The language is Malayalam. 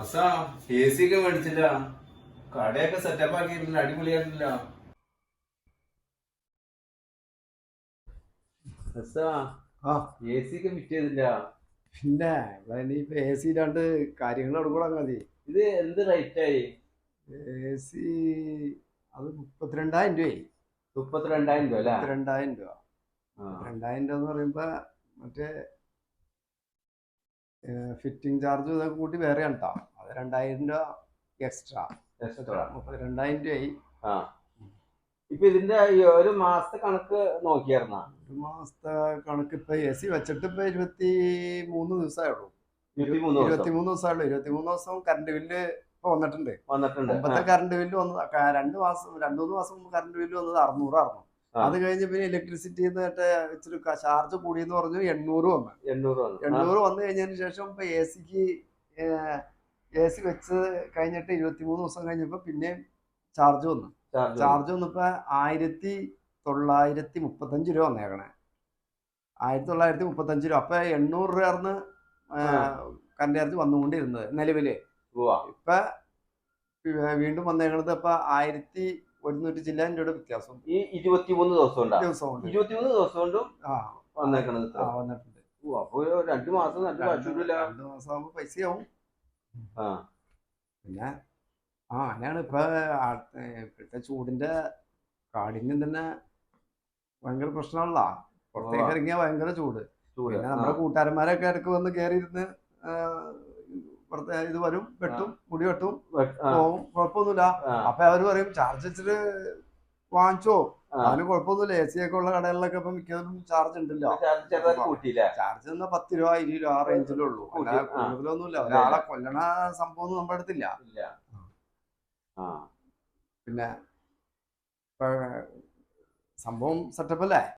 അസാ എ സി ഒക്കെ മേടിച്ചില്ല. കടയൊക്കെ സെറ്റപ്പ് ആക്കിയിട്ടില്ല അടിപൊളിയായിട്ടില്ല. അസാ പിന്നെ എ സി ഇല്ലാണ്ട് കാര്യങ്ങൾ നടക്കൂടാ മതി. ഇത് എന്ത് റേറ്റായി എ സി അത് മുപ്പത്തിരണ്ടായിരം രൂപ മുപ്പത്തിരണ്ടായിരം രൂപ രണ്ടായിരം രൂപ. രണ്ടായിരം രൂപ എന്ന് പറയുമ്പോ മറ്റേ ഫിറ്റിംഗ് ചാർജ് ഇതൊക്കെ കൂട്ടി വേറെ കേട്ടോ അത് രണ്ടായിരം രൂപ എക്സ്ട്രാ Extra. മുപ്പത്തിരണ്ടായിരം രൂപയായി. ആ. ഇപ്പൊ ഇതിന്റെ ഒരു മാസത്തെ കണക്ക് നോക്കിയായിരുന്ന? ഒരു മാസത്തെ കണക്ക് ഇപ്പൊ എ സി വെച്ചിട്ട് ഇപ്പൊ ഇരുപത്തി മൂന്ന് ദിവസമേ ഉള്ളൂ ഇരുപത്തിമൂന്ന് ദിവസം. ഇരുപത്തിമൂന്ന് ദിവസമേ ഇരുപത്തിമൂന്ന് ദിവസം കറണ്ട് ബില്ല് ഇപ്പൊ വന്നിട്ടുണ്ട്. വന്നിട്ടുണ്ട്. ഇപ്പത്തെ കറണ്ട് ബില്ല് വന്നത്. രണ്ടു മാസം രണ്ടു മൂന്ന് മാസം മുമ്പ് കറണ്ട് ബില്ല് വന്നത് അറുന്നൂറായിരുന്നു ആ. അത് കഴിഞ്ഞ് പിന്നെ ഇലക്ട്രിസിറ്റി മറ്റേ ഇച്ചിരി ചാർജ് കൂടിയെന്ന് പറഞ്ഞു എണ്ണൂറ് വന്നു. എണ്ണൂറ് വന്നു. എണ്ണൂറ് വന്നു കഴിഞ്ഞതിന് ശേഷം ഇപ്പൊ എ സിക്ക് എ സി വെച്ച് കഴിഞ്ഞിട്ട് ഇരുപത്തി മൂന്ന് ദിവസം കഴിഞ്ഞപ്പോ പിന്നെയും ചാർജ് വന്നു. ചാർജ് വന്നപ്പോ ആയിരത്തി തൊള്ളായിരത്തി മുപ്പത്തഞ്ച് രൂപ വന്നേക്കണേ. ആയിരത്തി തൊള്ളായിരത്തി മുപ്പത്തഞ്ച് രൂപ. അപ്പൊ എണ്ണൂറ് രൂപയായിരുന്നു കറണ്ട് ചാർജ് വന്നുകൊണ്ടിരുന്നത് നിലവിൽ. ഇപ്പൊ വീണ്ടും വന്നേക്കണത് ഇപ്പൊ ആയിരത്തി ഒരുന്നൂറ്റി ചില്ലാൻ രൂപയുടെ വ്യത്യാസം. ഈ ഇരുപത്തിമൂന്ന് ദിവസം ഉണ്ടാ ദിവസം കൊണ്ട്. ഇരുപത്തിമൂന്ന് ദിവസം കൊണ്ടും ആ. വന്നേക്കണത് ആ, വന്നിട്ടുണ്ട്. ഓ, അപ്പൊ രണ്ടു മാസം നല്ല കാശ് കിട്ടൂല രണ്ടു മാസം ആകുമ്പോ പൈസയാവും. ആ. പിന്നെ ആ അങ്ങനെയാണ്. ഇപ്പൊ ഇപ്പോഴത്തെ ചൂടിന്റെ കാഠിന്യം തന്നെ ഭയങ്കര പ്രശ്നമുള്ള പുറത്തേക്ക്. ഇറങ്ങിയാൽ ഭയങ്കര ചൂട്. പിന്നെ. നമ്മുടെ കൂട്ടുകാരന്മാരൊക്കെ ഇടയ്ക്ക് വന്ന് കയറി ഇരുന്ന് ഇവിടുത്തെ ഇത് വരും വെട്ടും മുടി വെട്ടും പോവും. കുഴപ്പമൊന്നുമില്ല. അപ്പൊ അവർ പറയും ചാർജ് വെച്ചിട്ട് വാങ്ങിച്ചോ അതിന് കുഴപ്പമൊന്നുമില്ല. എ സി ഒക്കെ ഉള്ള കടകളിലൊക്കെ ഇപ്പൊ മിക്കതും ചാർജ് ഉണ്ടല്ലോ. ചാർജ് എന്നാ പത്ത് രൂപ ഇരുപത് രൂപ ആ റേഞ്ചിലേ ഉള്ളൂ അല്ലാതെ കൂടുതലൊന്നുമില്ല. ഒരാളെ കൊല്ലണ സംഭവം ഒന്നും നമ്മുടെ അടുത്തില്ല. പിന്നെ സംഭവം സെറ്റപ്പ് അല്ലേ?